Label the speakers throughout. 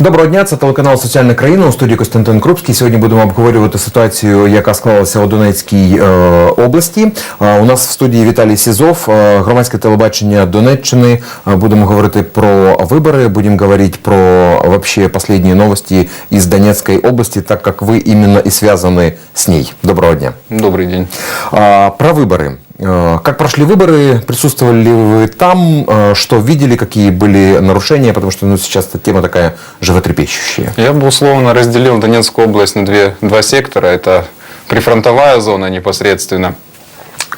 Speaker 1: Доброго дня, це телеканал Соціальна країна у студії Костянтин Крупський. Сьогодні будемо обговорювати ситуацію, яка склалася у Донецькій е, області. Е, у нас в студії Віталій Сізов, е, громадське телебачення Донеччини. Е, будемо говорити про вибори, будемо говорити про вообще последние новости из Донецкой области, так как вы именно и связаны с ней. Доброго дня.
Speaker 2: Добрый день.
Speaker 1: А, Про выборы. Э, Как прошли выборы? Присутствовали ли вы там? Э, Что видели? Какие были нарушения? Потому что ну, сейчас эта тема такая животрепещущая.
Speaker 2: Я бы условно разделил Донецкую область на две, два сектора. Это прифронтовая зона непосредственно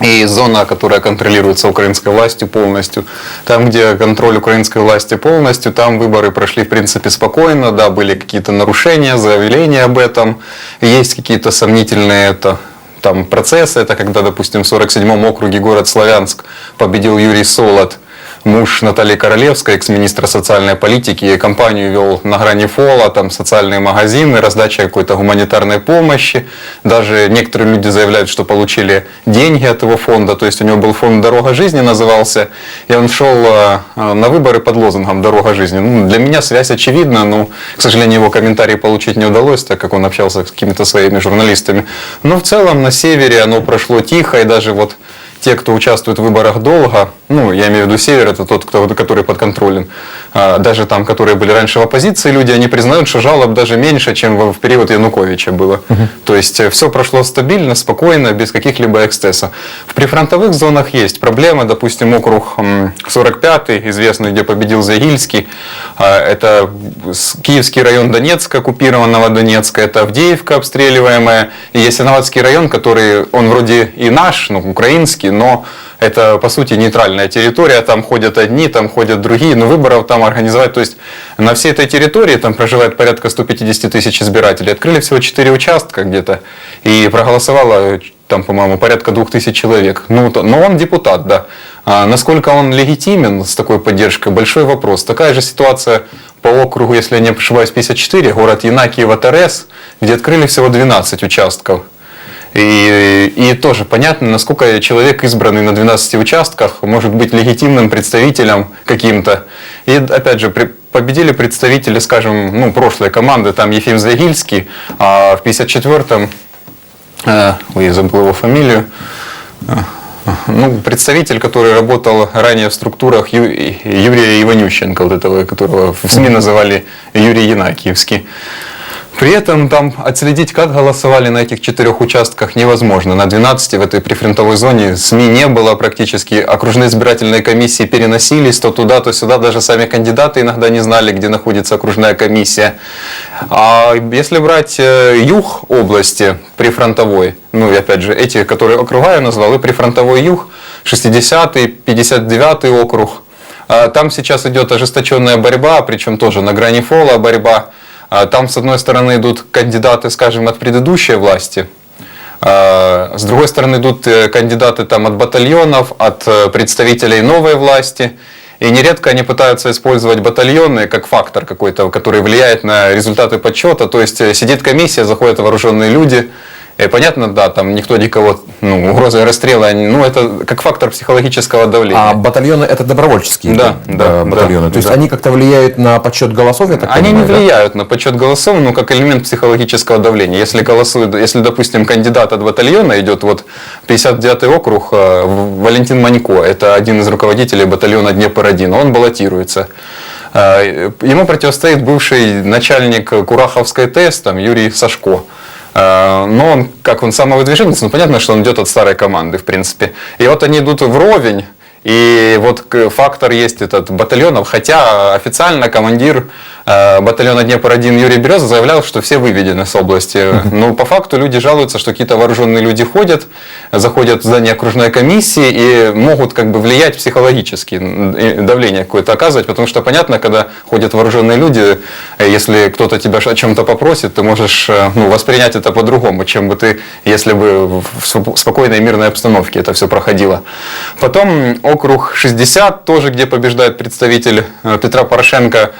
Speaker 2: и зона, которая контролируется украинской властью полностью. Там, где контроль украинской власти полностью, там выборы прошли, в принципе, спокойно. Да, были какие-то нарушения, заявления об этом. Есть какие-то сомнительные это, там, процессы. Это когда, допустим, в 47-м округе город Славянск победил Юрий Солод, муж Натальи Королевской, экс-министра социальной политики, компанию вел на грани фола, там социальные магазины, раздача какой-то гуманитарной помощи. Даже некоторые люди заявляют, что получили деньги от его фонда, то есть у него был фонд «Дорога жизни» назывался, и он шел э, э, на выборы под лозунгом «Дорога жизни». Ну, для меня связь очевидна, но, к сожалению, его комментарии получить не удалось, так как он общался с какими-то своими журналистами. Но в целом на севере оно прошло тихо, и даже вот те, кто участвует в выборах долго, ну, я имею в виду север, это тот, кто, который подконтролен, даже там, которые были раньше в оппозиции, люди, они признают, что жалоб даже меньше, чем в период Януковича было. То есть все прошло стабильно, спокойно, без каких-либо эксцессов. В прифронтовых зонах есть проблемы, допустим, округ м, 45 известный, где победил Загильский, А, это Киевский район Донецка, оккупированного Донецка, это Авдеевка обстреливаемая, и Ясиноватский район, который, он вроде и наш, ну, украинский, но это, по сути, нейтральная территория, там ходят одни, там ходят другие, но выборов там организовать, то есть на всей этой территории, там проживает порядка 150 тысяч избирателей, открыли всего 4 участка где-то, и проголосовало там, по-моему, порядка двух тысяч человек. Ну, то- но он депутат, да. А насколько он легитимен с такой поддержкой, большой вопрос. Такая же ситуация по округу, если я не ошибаюсь, 54, город Янакиево ТРС, где открыли всего 12 участков. И, и тоже понятно, насколько человек, избранный на 12 участках, может быть легитимным представителем каким-то. И опять же, при- победили представители, скажем, ну, прошлой команды, там Ефим Звягильский, а в 54-м, э, ой, забыл его фамилию, Э, ну, представитель, который работал ранее в структурах Ю- Юрия Иванющенко, вот этого, которого в СМИ называли Юрий Янакиевский. При этом там отследить, как голосовали на этих четырех участках, невозможно. На 12 в этой прифронтовой зоне СМИ не было практически. Окружные избирательные комиссии переносились то туда, то сюда. Даже сами кандидаты иногда не знали, где находится окружная комиссия. А если брать э, юг области прифронтовой, ну и опять же, эти, которые округа я назвал, и прифронтовой юг, 60-й, 59-й округ, а, Там сейчас идет ожесточенная борьба, причем тоже на грани фола борьба. А, Там, с одной стороны, идут кандидаты, скажем, от предыдущей власти, а, с другой стороны, идут э, кандидаты там, от батальонов, от э, представителей новой власти. И нередко они пытаются использовать батальоны как фактор какой-то, который влияет на результаты подсчета. То есть э, сидит комиссия, заходят вооруженные люди. И понятно, да, там никто никого, ну, угрозой расстрела, ну, это как фактор психологического давления.
Speaker 1: А батальоны это добровольческие
Speaker 2: Да,
Speaker 1: э,
Speaker 2: да,
Speaker 1: батальоны.
Speaker 2: да,
Speaker 1: То есть
Speaker 2: да.
Speaker 1: они как-то влияют на подсчет голосов, я так
Speaker 2: Они не
Speaker 1: понимаю, да?
Speaker 2: влияют на подсчет голосов, но как элемент психологического давления. Если голосуют, если, допустим, кандидат от батальона идет, вот 59-й округ, э, Валентин Манько, это один из руководителей батальона Днепр-1, он баллотируется. Э, Ему противостоит бывший начальник Кураховской ТЭС, там, Юрий Сашко. Э, Но он, как он самовыдвиженец, ну понятно, что он идет от старой команды, в принципе. И вот они идут вровень, и вот фактор есть этот батальонов, хотя официально командир батальона Днепр-1 Юрий Береза заявлял, что все выведены с области. Но по факту люди жалуются, что какие-то вооруженные люди ходят, заходят в здание окружной комиссии и могут как бы влиять психологически, давление какое-то оказывать, потому что понятно, когда ходят вооруженные люди, э, если кто-то тебя о чем-то попросит, ты можешь э, ну, воспринять это по-другому, чем бы ты, если бы в спо- спокойной мирной обстановке это все проходило. Потом округ 60, тоже где побеждает представитель э, Петра Порошенко,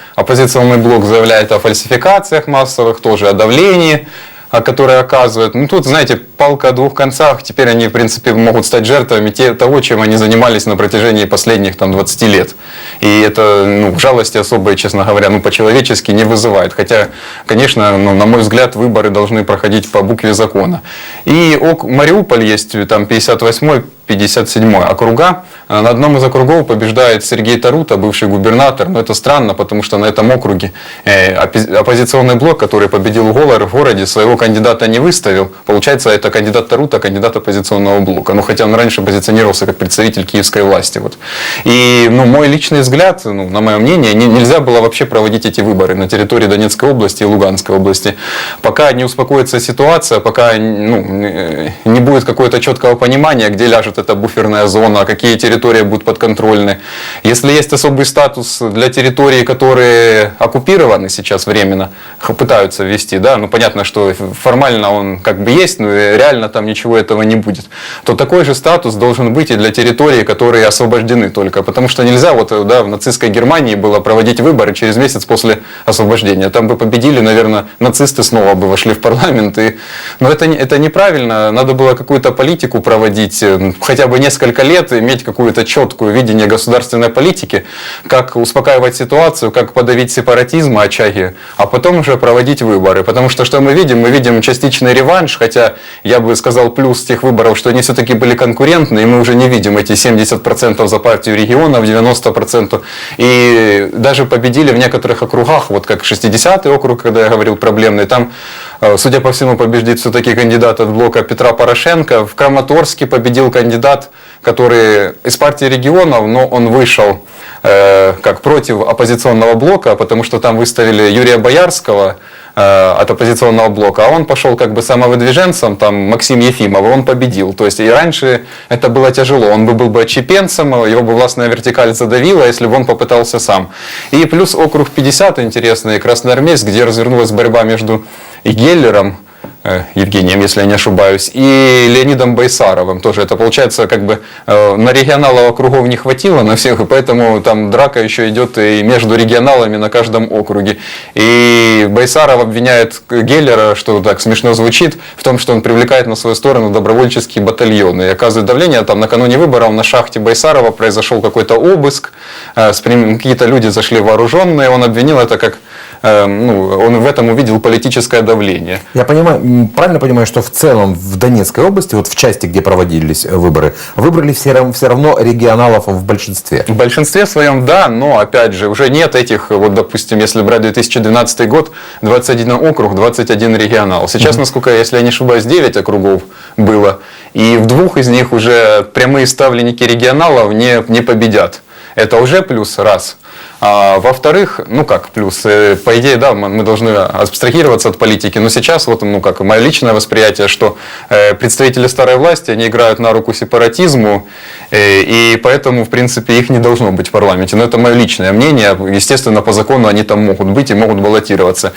Speaker 2: оппозиционный блок заявляет о фальсификациях массовых, тоже о давлении, которые оказывают. Ну, тут, знаете, палка о двух концах. Теперь они, в принципе, могут стать жертвами того, чем они занимались на протяжении последних там, 20 лет. И это ну, жалости особой, честно говоря, ну, по-человечески не вызывает. Хотя, конечно, ну, на мой взгляд, выборы должны проходить по букве закона. И ок- Мариуполь есть, там 58-й, 57 округа. А На одном из округов побеждает Сергей Тарута, бывший губернатор. Но это странно, потому что на этом округе э, оппози- оппозиционный блок, который победил в Голор- в городе, своего кандидата не выставил. Получается, это кандидат Тарута, кандидат оппозиционного блока. Ну, хотя он раньше позиционировался как представитель киевской власти. Вот. И ну, мой личный взгляд, ну, на мое мнение, не- нельзя было вообще проводить эти выборы на территории Донецкой области и Луганской области. Пока не успокоится ситуация, пока ну, не- не будет какого-то четкого понимания, где ляжет эта буферная зона, какие территории будут подконтрольны. Если есть особый статус для территорий, которые оккупированы сейчас временно, пытаются ввести, да, ну понятно, что формально он как бы есть, но реально там ничего этого не будет, то такой же статус должен быть и для территорий, которые освобождены только. Потому что нельзя вот да, в нацистской Германии было проводить выборы через месяц после освобождения. Там бы победили, наверное, нацисты снова бы вошли в парламент. И... Но это, это неправильно. Надо было какую-то политику проводить, э, хотя бы несколько лет, иметь какую-то четкую видение государственной политики, как успокаивать ситуацию, как подавить сепаратизм, очаги, а потом уже проводить выборы. Потому что что мы видим? Мы видим частичный реванш, хотя я бы сказал плюс тех выборов, что они все-таки были конкурентны, и мы уже не видим эти 70% за партию регионов, 90%. И даже победили в некоторых округах, вот как 60-й округ, когда я говорил проблемный, там, судя по всему, победит все-таки кандидат от блока Петра Порошенко. В Краматорске победил кандидат, который из партии регионов, но он вышел э, как против оппозиционного блока, потому что там выставили Юрия Боярского, э, от оппозиционного блока, а он пошел как бы самовыдвиженцем, там Максим Ефимов, он победил. То есть и раньше это было тяжело, он бы был бы отчепенцем, его бы властная вертикаль задавила, если бы он попытался сам. И плюс округ 50 интересный, Красноармейск, где развернулась борьба между и Геллером, э, Евгением, если я не ошибаюсь, и Леонидом Байсаровым тоже. Это получается, как бы э, на регионалов округов не хватило на всех, и поэтому там драка еще идет и между регионалами на каждом округе. И Байсаров обвиняет Геллера, что так смешно звучит, в том, что он привлекает на свою сторону добровольческие батальоны и оказывает давление. Там накануне выборов на шахте Байсарова произошел какой-то обыск, э, какие-то люди зашли вооруженные, он обвинил это как э, ну, он в этом увидел политическое давление.
Speaker 1: Я понимаю, правильно понимаю, что в целом в Донецкой области, вот в части, где проводились э, выборы, выбрали все, рав- все равно регионалов в большинстве.
Speaker 2: В большинстве своем да, но опять же уже нет этих, вот допустим, если брать 2012 год, 21 округ, 21 регионал. Сейчас, насколько, если я не ошибаюсь, 9 округов было, и в двух из них уже прямые ставленники регионалов не, не победят. Это уже плюс раз. А, во-вторых, ну как плюс, э, по идее, да, мы, должны абстрагироваться от политики, но сейчас вот, ну как, мое личное восприятие, что э, представители старой власти, они играют на руку сепаратизму, э, и поэтому, в принципе, их не должно быть в парламенте. Но это мое личное мнение, естественно, по закону они там могут быть и могут баллотироваться.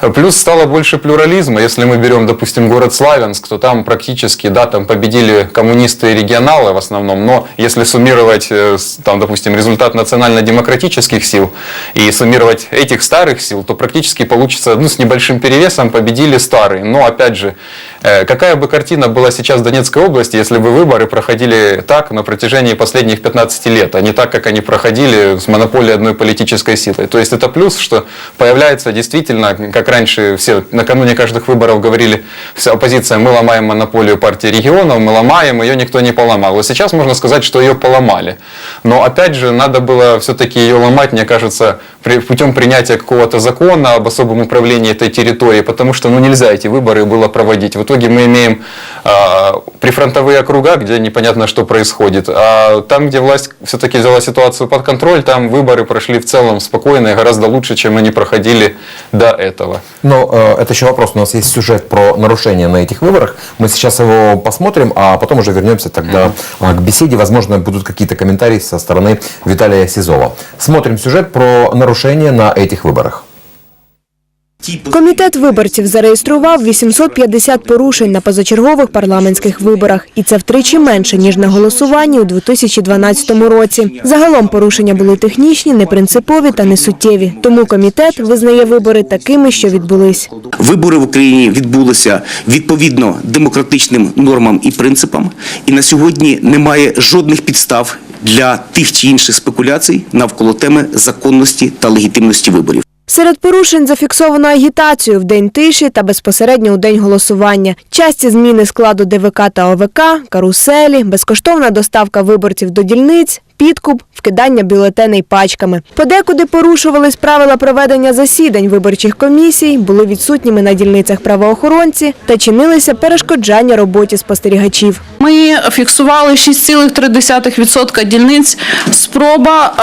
Speaker 2: Плюс стало больше плюрализма. Если мы берем, допустим, город Славянск, то там практически, да, там победили коммунисты и регионалы в основном, но если суммировать, э, там, допустим, результат национально-демократических сил и суммировать этих старых сил, то практически получится, ну, с небольшим перевесом победили старые. Но, опять же, э, какая бы картина была сейчас в Донецкой области, если бы выборы проходили так на протяжении последних 15 лет, а не так, как они проходили с монополией одной политической силой. То есть это плюс, что появляется действительно, как раньше все накануне каждых выборов говорили, вся оппозиция, мы ломаем монополию партии регионов, мы ломаем, ее никто не поломал. Вот сейчас можно сказать, что ее поломали. Но опять же, надо было все-таки ее ломать, мне кажется, путем принятия какого-то закона об особом управлении этой территорией, потому что ну, нельзя эти выборы было проводить. В итоге мы имеем а, прифронтовые округа, где непонятно, что происходит. А там, где власть все-таки взяла ситуацию под контроль, там выборы прошли в целом спокойно и гораздо лучше, чем они проходили до этого.
Speaker 1: Но э, это еще вопрос. У нас есть сюжет про нарушения на этих выборах. Мы сейчас его посмотрим, а потом уже вернемся тогда а, к беседе. Возможно, будут какие-то комментарии со стороны Виталия Сизова. Смотрим сюжет про нарушения на этих выборах.
Speaker 3: Комітет виборців зареєстрував 850 порушень на позачергових парламентських виборах, і це втричі менше ніж на голосуванні у 2012 році. Загалом порушення були технічні, непринципові та несуттєві. Тому комітет визнає вибори такими, що відбулись.
Speaker 4: Вибори в Україні відбулися відповідно демократичним нормам і принципам, і на сьогодні немає жодних підстав для тих чи інших спекуляцій навколо теми законності та легітимності виборів.
Speaker 3: Серед порушень зафіксовано агітацію в день тиші та безпосередньо у день голосування, часті зміни складу ДВК та ОВК, каруселі, безкоштовна доставка виборців до дільниць, підкуп, вкидання бюлетеней пачками. Подекуди порушувались правила проведення засідань виборчих комісій, були відсутніми на дільницях правоохоронці та чинилися перешкоджання роботі спостерігачів.
Speaker 5: Ми фіксували 6,3% дільниць спроба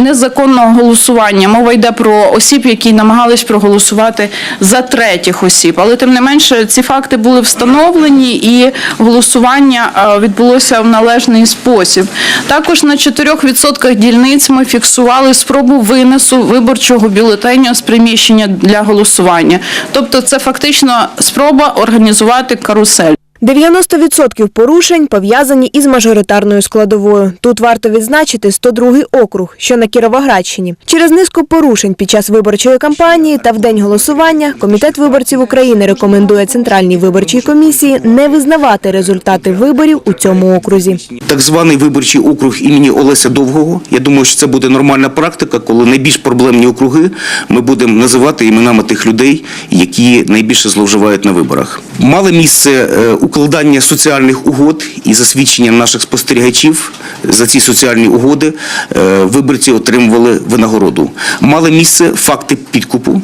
Speaker 5: незаконного голосування. Мова йде про осіб, які намагались проголосувати за третіх осіб. Але тим не менше ці факти були встановлені і голосування відбулося в належний спосіб. Також на 4% дільниць ми фіксували спробу винесу виборчого бюлетеня з приміщення для голосування. Тобто це фактично спроба організувати карусель.
Speaker 3: 90% порушень пов'язані із мажоритарною складовою. Тут варто відзначити 102-й округ, що на Кіровоградщині. Через низку порушень під час виборчої кампанії та в день голосування Комітет виборців України рекомендує Центральній виборчій комісії не визнавати результати виборів у цьому окрузі.
Speaker 4: Так званий виборчий округ імені Олеся Довгого. Я думаю, що це буде нормальна практика, коли найбільш проблемні округи ми будемо називати іменами тих людей, які найбільше зловживають на виборах. Мали місце е, укладання соціальних угод і засвідчення наших спостерігачів за ці соціальні угоди е, виборці отримували винагороду. Мали місце факти підкупу,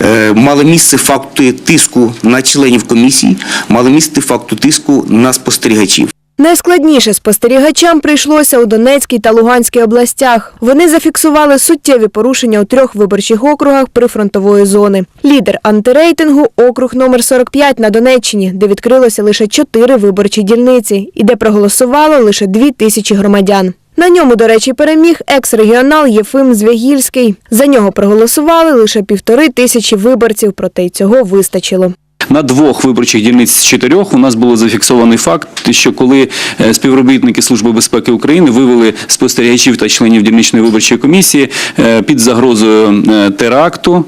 Speaker 4: е, мали місце факти тиску на членів комісій, мали місце факту тиску на спостерігачів.
Speaker 3: Найскладніше спостерігачам прийшлося у Донецькій та Луганській областях. Вони зафіксували суттєві порушення у трьох виборчих округах прифронтової зони. Лідер антирейтингу – округ номер 45 на Донеччині, де відкрилося лише чотири виборчі дільниці і де проголосувало лише дві тисячі громадян. На ньому, до речі, переміг екс-регіонал Єфим Звягільський. За нього проголосували лише півтори тисячі виборців, проте й цього вистачило.
Speaker 6: На двох виборчих дільниць з чотирьох у нас було зафіксований факт, що коли е, співробітники Служби безпеки України вивели спостерігачів та членів дільничної виборчої комісії е, під загрозою е, теракту,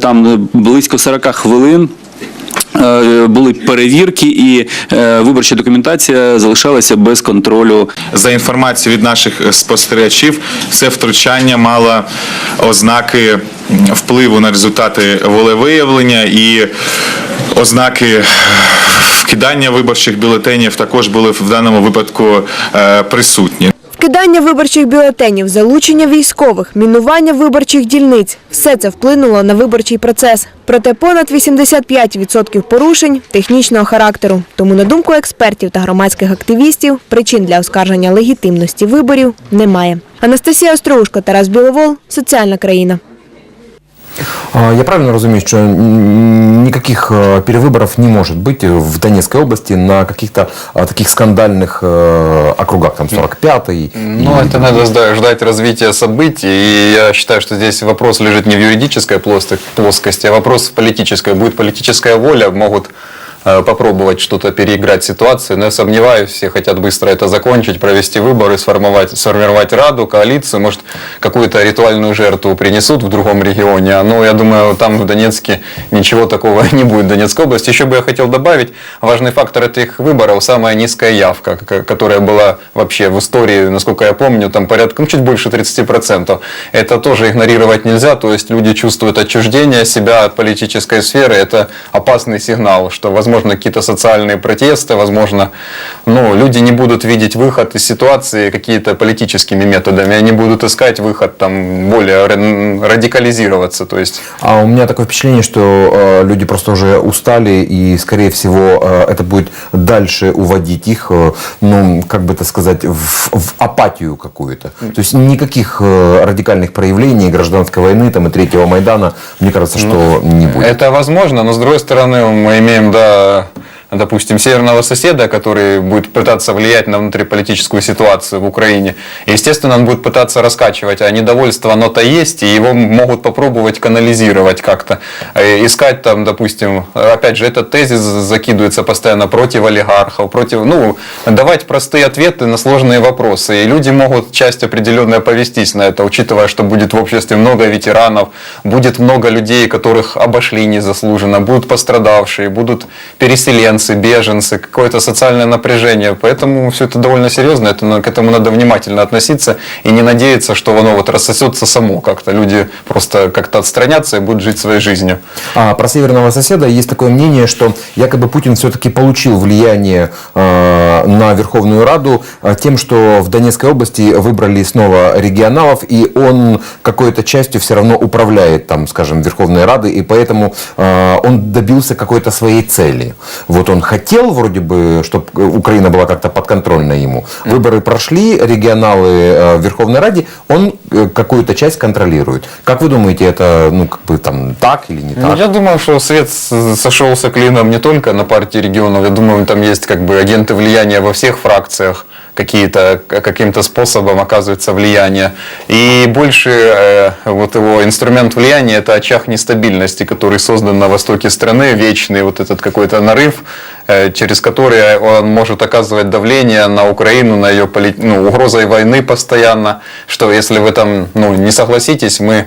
Speaker 6: там близько 40 хвилин. Були перевірки, і виборча документація залишалася без контролю
Speaker 7: За інформацією від наших спостерігачів, це втручання мало ознаки впливу на результати волевиявлення і ознаки вкидання виборчих бюлетенів також були в даному випадку е, присутні.
Speaker 3: Вкидання виборчих бюлетенів, залучення військових, мінування виборчих дільниць – все це вплинуло на виборчий процес. Проте понад 85% порушень технічного характеру. Тому, на думку експертів та громадських активістів, причин для оскарження легітимності виборів немає. Анастасія Остроушко, Тарас Біловол, Соціальна країна.
Speaker 1: А, Я правильно разумею, что никаких э, перевыборов не может быть в Донецкой области на каких-то а, таких скандальных э, округах, там 45-й.
Speaker 2: Ну, это надо жда- ждать развития событий. И я считаю, что здесь вопрос лежит не в юридической плоскости, а вопрос в политической. Будет политическая воля, могут попробовать что-то переиграть ситуацию, но я сомневаюсь, все хотят быстро это закончить, провести выборы, сформовать, сформировать Раду, коалицию, может, какую-то ритуальную жертву принесут в другом регионе, но я думаю, там в Донецке ничего такого не будет в Донецкой области. Еще бы я хотел добавить, важный фактор этих выборов – самая низкая явка, которая была вообще в истории, насколько я помню, там порядка, ну, чуть больше 30%. Это тоже игнорировать нельзя, то есть люди чувствуют отчуждение себя от политической сферы, это опасный сигнал, что, возможно, какие-то социальные протесты, возможно, ну, люди не будут видеть выход из ситуации какие-то политическими методами, они будут искать выход там более ра- радикализироваться, то есть
Speaker 1: А у меня такое впечатление, что э, люди просто уже устали, и, скорее всего, э, это будет дальше уводить их, э, ну, как бы это сказать, в, в апатию какую-то. То есть никаких э, радикальных проявлений гражданской войны там, и третьего Майдана, мне кажется, что не будет.
Speaker 2: Это возможно, но с другой стороны мы имеем, да, uh, допустим, северного соседа, который будет пытаться влиять на внутриполитическую ситуацию в Украине. Естественно, он будет пытаться раскачивать, а недовольство оно-то есть, и его могут попробовать канализировать как-то. Э, Искать там, допустим, опять же, этот тезис закидывается постоянно против олигархов, против, ну, давать простые ответы на сложные вопросы. И люди могут часть определенная повестись на это, учитывая, что будет в обществе много ветеранов, будет много людей, которых обошли незаслуженно, будут пострадавшие, будут переселенцы, беженцы, какое-то социальное напряжение. Поэтому все это довольно серьезно, это, на- к этому надо внимательно относиться и не надеяться, что оно вот рассосется само как-то. Люди просто как-то отстранятся и будут жить своей жизнью.
Speaker 1: А про северного соседа есть такое мнение, что якобы Путин все-таки получил влияние э, на Верховную Раду э, тем, что в Донецкой области выбрали снова регионалов, и он какой-то частью все равно управляет, там, скажем, Верховной Рады, и поэтому э, он добился какой-то своей цели. Вот он хотел вроде бы, чтобы Украина была как-то подконтрольна ему. Выборы прошли, регионалы э, в Верховной Раде, он э, какую-то часть контролирует. Как вы думаете, это ну, как бы там так или не
Speaker 2: Ну,
Speaker 1: так?
Speaker 2: я думаю, что свет сошелся клином не только на партии регионов. Я думаю, там есть как бы агенты влияния во всех фракциях какие-то каким-то способом оказывается влияние. И больше э, вот его инструмент влияния это очаг нестабильности, который создан на востоке страны, вечный вот этот какой-то нарыв, э, через который он может оказывать давление на Украину, на ее поли- ну, угрозой войны постоянно, что если вы там ну, не согласитесь, мы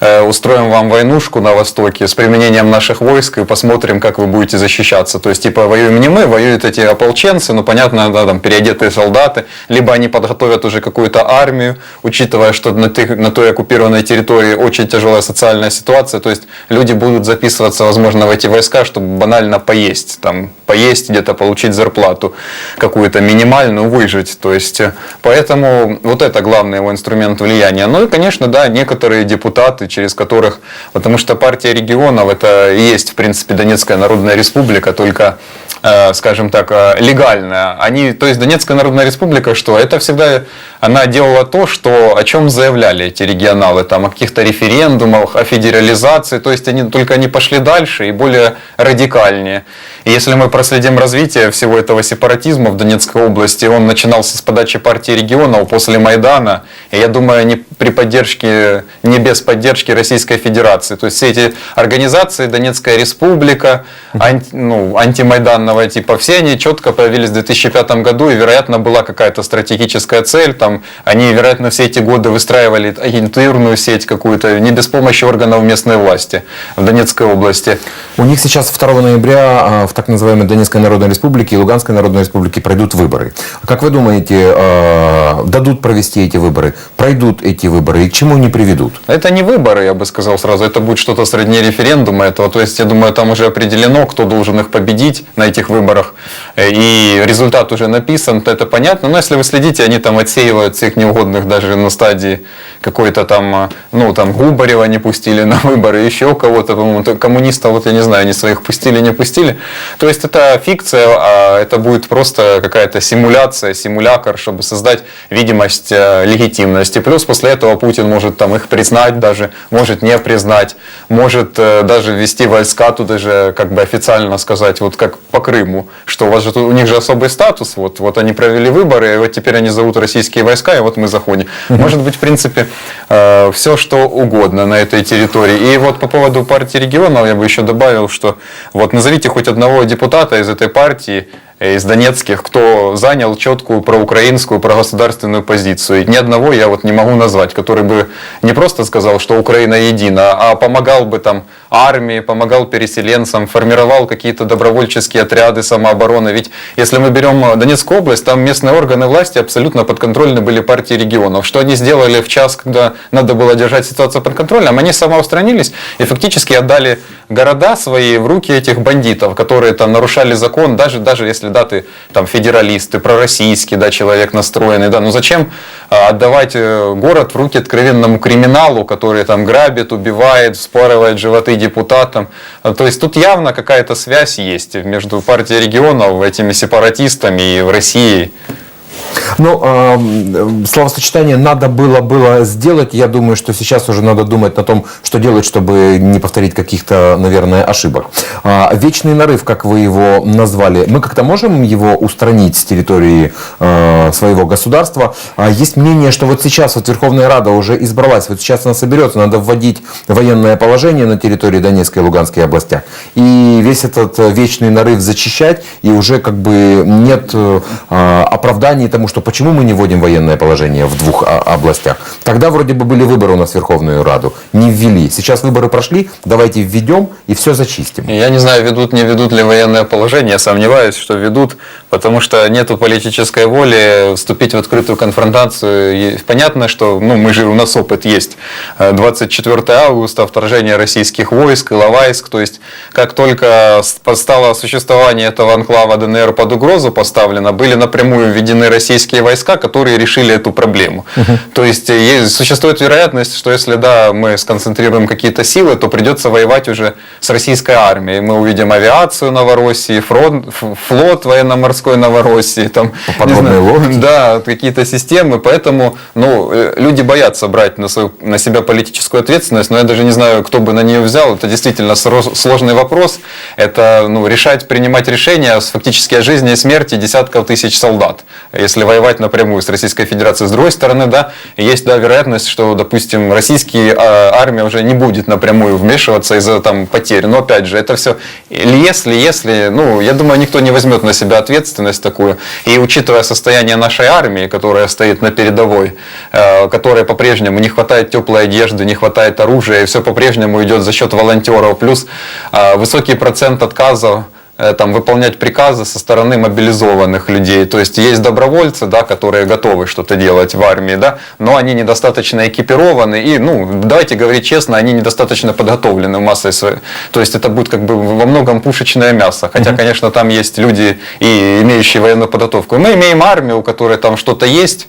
Speaker 2: э, устроим вам войнушку на Востоке с применением наших войск и посмотрим, как вы будете защищаться. То есть, типа, воюем не мы, воюют эти ополченцы, ну, понятно, да, там, переодетые солдаты, либо они подготовят уже какую-то армию, учитывая, что на, ты- на той оккупированной территории очень тяжелая социальная ситуация, то есть люди будут записываться, возможно, в эти войска, чтобы банально поесть, там, поесть где-то, получить зарплату какую-то минимальную, выжить. То есть, э, поэтому вот это главный его инструмент влияния. Ну и, конечно, да, некоторые депутаты, через которых, потому что партия регионов это и есть, в принципе, Донецкая Народная Республика, только э, скажем так, э, легальная. Они, то есть Донецкая Народная Республика, что это всегда, она делала то, что, о чем заявляли эти регионалы, там, о каких-то референдумах, о федерализации, то есть они только они пошли дальше и более радикальнее. И если мы проследим развитие всего этого сепаратизма в Донецкой области, он начинался с подачи партии регионов после Майдана, и я думаю, не при поддержке, не без поддержки Российской Федерации. То есть все эти организации, Донецкая Республика, анти, ну, антимайданного типа, все они четко появились в 2005 году, и, вероятно, была какая-то стратегическая цель. Там, они, вероятно, все эти годы выстраивали агентурную сеть какую-то, не без помощи органов местной власти в Донецкой области.
Speaker 1: У них сейчас 2 ноября а, в так называемой Донецкой Народной Республике и Луганской Народной Республике пройдут выборы. Как вы думаете, а, дадут провести эти выборы? Пройдут эти выборы и к чему они приведут?
Speaker 2: Это не выборы, я бы сказал сразу, это будет что-то среднее референдума этого. То есть, я думаю, там уже определено, кто должен их победить на этих выборах. Э, И результат уже написан, то это понятно. Но если вы следите, они там отсеивают всех неугодных даже на стадии какой-то там, э, ну там Губарева не пустили на выборы, еще кого-то, по-моему, то коммунистов, вот я не знаю, они своих пустили, не пустили. То есть это фикция, а это будет просто какая-то симуляция, симулятор, чтобы создать видимость э, легитимности. Плюс после этого Путин может там их признать даже, может не признать, может э, даже ввести войска туда же, как бы официально сказать, вот как по Крыму, что у вас же у них же особый статус, вот, вот они провели выборы, и вот теперь они зовут российские войска, и вот мы заходим. Может быть, в принципе, все что угодно на этой территории. И вот по поводу партии регионов я бы еще добавил, что вот назовите хоть одного депутата из этой партии, э, из донецких, кто занял четкую проукраинскую, прогосударственную позицию. Ни одного я вот не могу назвать, который бы не просто сказал, что Украина едина, а помогал бы там армии, помогал переселенцам, формировал какие-то добровольческие отряды самообороны. Ведь если мы берем э, Донецкую область, там местные органы власти абсолютно подконтрольны были партии регионов. Что они сделали в час, когда надо было держать ситуацию под контролем? Они самоустранились и фактически отдали города свои в руки этих бандитов, которые там нарушали закон, даже, даже если да, ты там федералист, ты пророссийский, да, человек настроенный, да, но зачем а, отдавать э, город в руки откровенному криминалу, который там грабит, убивает, вспарывает животы депутатам. А, То есть тут явно какая-то связь есть между партией регионов, этими сепаратистами и в России.
Speaker 1: Ну, эм, словосочетание «надо было было сделать», я думаю, что сейчас уже надо думать на том, что делать, чтобы не повторить каких-то, наверное, ошибок. А, Вечный нарыв, как вы его назвали, мы как-то можем его устранить с территории э, своего государства? А, Есть мнение, что вот сейчас вот Верховная Рада уже избралась, вот сейчас она соберется, надо вводить военное положение на территории Донецкой и Луганской областях. И весь этот э, вечный нарыв зачищать, и уже как бы нет э, а, оправданий тому, что почему мы не вводим военное положение в двух а, областях. Тогда вроде бы были выборы у нас в Верховную Раду, не ввели. Сейчас выборы прошли, давайте введем и все зачистим.
Speaker 2: Я не знаю, ведут, не ведут ли военное положение, я сомневаюсь, что ведут, потому что нет политической воли вступить в открытую конфронтацию. И понятно, что ну, мы же, у нас опыт есть. Э, 24 августа, вторжение российских войск, Иловайск, то есть как только стало существование этого анклава ДНР под угрозу поставлено, были напрямую введены российские войска, которые решили эту проблему. То есть э, есть- существует вероятность, что если да, мы сконцентрируем какие-то силы, то придется воевать уже с российской армией. Мы увидим авиацию Новороссии, фронт, флот военно-морской Новороссии, там,
Speaker 1: Подводные лодки.
Speaker 2: да, какие-то системы, поэтому ну, э, люди боятся брать на, свою, на себя политическую ответственность, но я даже не знаю, кто бы на нее взял. Это действительно сложный вопрос. Это ну, решать, принимать решения фактически о жизни и смерти десятков тысяч солдат, если воевать напрямую с Российской Федерацией. С другой стороны, да, есть да, вероятность, что, допустим, российская армия уже не будет напрямую вмешиваться из-за там, потерь. Но опять же, это все если, если, ну, я думаю, никто не возьмет на себя ответственность такую. И учитывая состояние нашей армии, которая стоит на передовой, э, которой по-прежнему не хватает теплой одежды, не хватает оружия, и все по-прежнему идет за счет волонтеров, плюс э, высокий процент отказов там, выполнять приказы со стороны мобилизованных людей. То есть есть добровольцы, да, которые готовы что-то делать в армии, да, но они недостаточно экипированы и, ну, давайте говорить честно, они недостаточно подготовлены массой своей. То есть это будет как бы во многом пушечное мясо. Хотя, конечно, там есть люди, и имеющие военную подготовку. Мы имеем армию, у которой там что-то есть,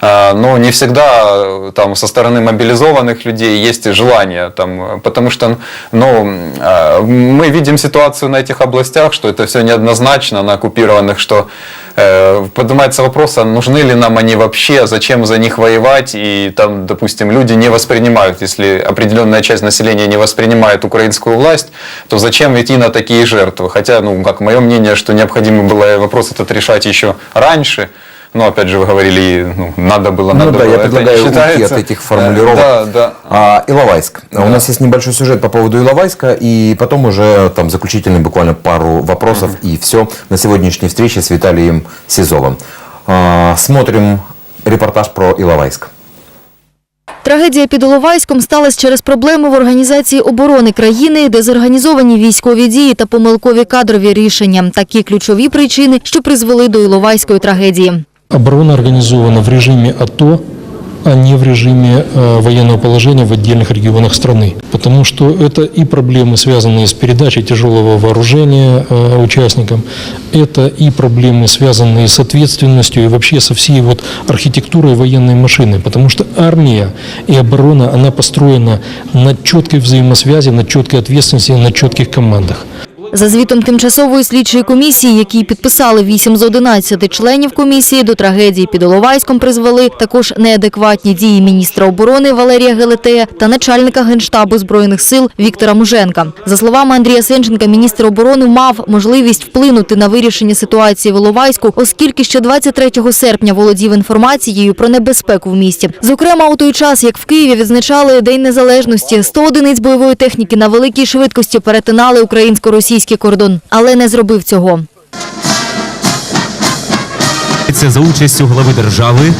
Speaker 2: а, но не всегда э, там со стороны мобилизованных людей есть желание, там, потому что ну, а, мы видим ситуацию на этих областях, что это все неоднозначно на оккупированных, что э, поднимается вопрос, а нужны ли нам они вообще, зачем за них воевать, и там, допустим, люди не воспринимают, если определенная часть населения не воспринимает украинскую власть, то зачем идти на такие жертвы? Хотя, ну, как мое мнение, что необходимо было вопрос этот решать еще раньше, но опять же вы говорили, ну, надо было,
Speaker 1: Ну
Speaker 2: надо
Speaker 1: да,
Speaker 2: было.
Speaker 1: я
Speaker 2: Это
Speaker 1: предлагаю
Speaker 2: не
Speaker 1: уйти
Speaker 2: считается.
Speaker 1: от этих формулировок.
Speaker 2: Да, да.
Speaker 1: А, Иловайск. У нас есть небольшой сюжет по поводу Иловайска, и потом уже там заключительный буквально пару вопросов, и все на сегодняшней встрече с Виталием Сизовым. А, смотрим репортаж про Иловайск.
Speaker 8: Трагедія під Іловайськом сталася через проблеми в організації оборони країни, дезорганізовані військові дії та помилкові кадрові рішення. Такі ключові причини, що призвели до Іловайської трагедії.
Speaker 9: Оборона организована в режиме АТО, а не в режиме э, военного положения в отдельных регионах страны. Потому что это и проблемы, связанные с передачей тяжелого вооружения э, участникам, это и проблемы, связанные с ответственностью и вообще со всей вот архитектурой военной машины. Потому что армия и оборона, она построена на четкой взаимосвязи, на четкой ответственности, на четких командах.
Speaker 8: За звітом тимчасової слідчої комісії, які підписали 8 з 11 членів комісії, до трагедії під Іловайськом призвели також неадекватні дії міністра оборони Валерія Гелетея та начальника Генштабу Збройних сил Віктора Муженка. За словами Андрія Сенченка, міністр оборони мав можливість вплинути на вирішення ситуації в Іловайську, оскільки ще 23 серпня володів інформацією про небезпеку в місті. Зокрема, у той час, як в Києві відзначали День Незалежності, 100 одиниць бойової техніки на великій швидкості перетинали українсько-російський кордон, але не зробив цього.
Speaker 10: Це за участю глави держави.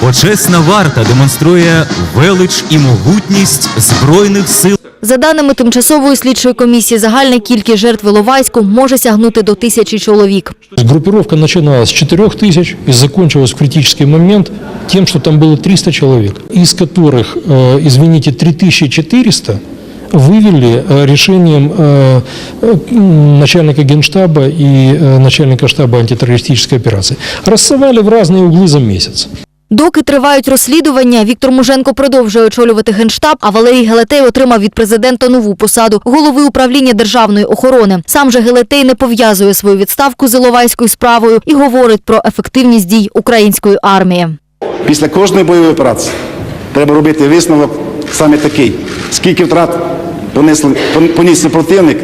Speaker 10: Почесна варта демонструє велич і могутність збройних сил.
Speaker 8: За даними тимчасової слідчої комісії, загальна кількість жертв в Іловайську може сягнути до тисячі чоловік.
Speaker 9: Группировка начиналась с 4 тысяч и закончилась в критический момент тем, что там было 300 человек, из которых, э, извините, 3400 вывели э, решением э, э, м, начальника генштаба и э, начальника штаба антитеррористической операции. Рассовали в разные углы за месяц.
Speaker 8: Доки тривають розслідування, Віктор Муженко продовжує очолювати генштаб, а Валерій Гелетей отримав від президента нову посаду голови управління державної охорони. Сам же Гелетей не пов'язує свою відставку з Іловайською справою і говорить про ефективність дій української армії.
Speaker 11: Після кожної бойової операції треба робити висновок саме такий: скільки втрат понесли, пон- поніс противник,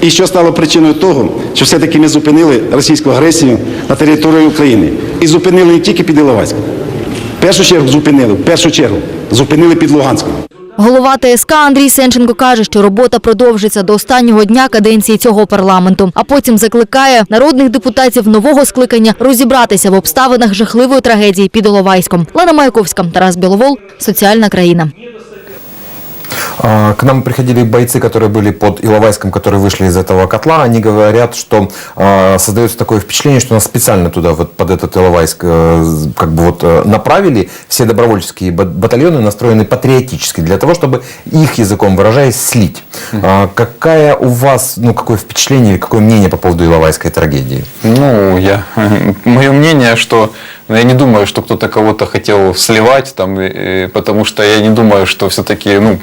Speaker 11: і що стало причиною того, що все-таки ми зупинили російську агресію на території України. І зупинили не тільки під Іловайськом. В першу чергу зупинили, в першу чергу зупинили під Луганськом.
Speaker 8: Голова ТСК Андрій Сенченко каже, що робота продовжиться до останнього дня каденції цього парламенту, а потім закликає народних депутатів нового скликання розібратися в обставинах жахливої трагедії під Іловайськом. Лана Маяковська, Тарас Біловол, Соціальна країна.
Speaker 1: А, К нам приходили бойцы, которые были под Иловайском, которые вышли из этого котла. Они говорят, что а, создается такое впечатление, что нас специально туда, вот под этот Иловайск, э, как бы вот э, направили. Все добровольческие ба- батальоны настроены патриотически, для того, чтобы их языком выражаясь, слить. А, Какая у вас, ну, какое впечатление или какое мнение по поводу Иловайской трагедии?
Speaker 2: Ну, я, мое мнение, что ну, я не думаю, что кто-то кого-то хотел сливать, там, и- и потому что я не думаю, что все-таки, ну,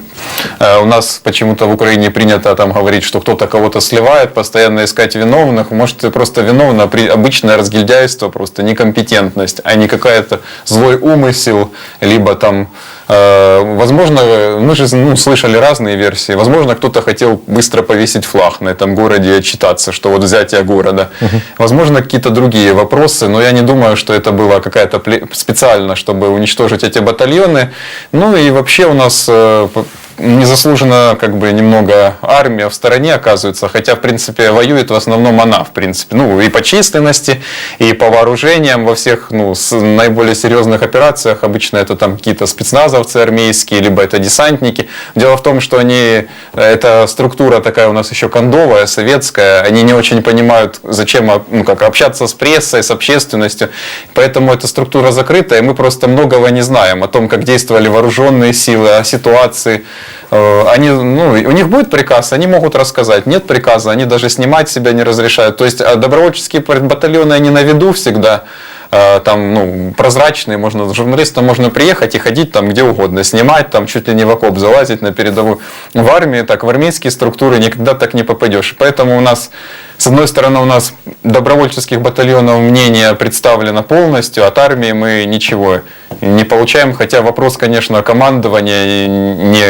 Speaker 2: у нас почему-то в Украине принято там говорить, что кто-то кого-то сливает, постоянно искать виновных. Может, просто виновно обычное разгильдяйство, просто некомпетентность, а не какая-то злой умысел, либо там, э, возможно, мы же ну, слышали разные версии. Возможно, кто-то хотел быстро повесить флаг на этом городе и отчитаться, что вот взятие города. Возможно, какие-то другие вопросы, но я не думаю, что это было какая-то специально, чтобы уничтожить эти батальоны. Ну и вообще у нас э, незаслуженно как бы немного армия в стороне оказывается, хотя в принципе воюет в основном она, в принципе, ну и по численности, и по вооружениям во всех ну, наиболее серьезных операциях обычно это там какие-то спецназовцы армейские, либо это десантники. Дело в том, что они, эта структура такая у нас еще кондовая, советская, они не очень понимают, зачем а, ну, как, общаться с прессой, с общественностью, поэтому эта структура закрыта, и мы просто многого не знаем о том, как действовали вооруженные силы, о ситуации. Э, Они, ну, у них будет приказ, они могут рассказать. Нет приказа, они даже снимать себя не разрешают. То есть а добровольческие батальоны, они на виду всегда э, там, ну, прозрачные, можно, журналистам можно приехать и ходить там где угодно, снимать там чуть ли не в окоп, залазить на передовую. В армии так, в армейские структуры никогда так не попадешь. Поэтому у нас, с одной стороны, у нас добровольческих батальонов мнение представлено полностью, от армии мы ничего не получаем, хотя вопрос, конечно, командования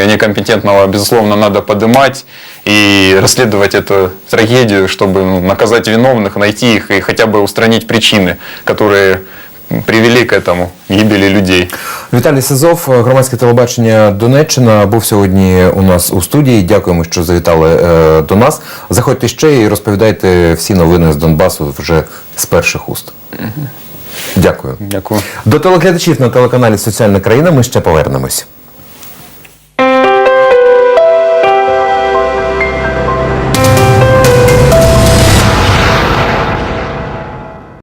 Speaker 2: некомпетентного, безусловно, надо поднимать и расследовать эту трагедию, чтобы ну, наказать виновных, найти их и хотя бы устранить причины, которые привели к этому гибели людей.
Speaker 1: Віталій Сизов, громадське телебачення Донеччина, був сьогодні у нас у студії. Дякуємо, що завітали е, до нас. Заходьте ще і розповідайте всі новини з Донбасу вже з перших уст. Дякую.
Speaker 2: Дякую.
Speaker 1: До телеглядачів на телеканалі Соціальна країна ми ще повернемось.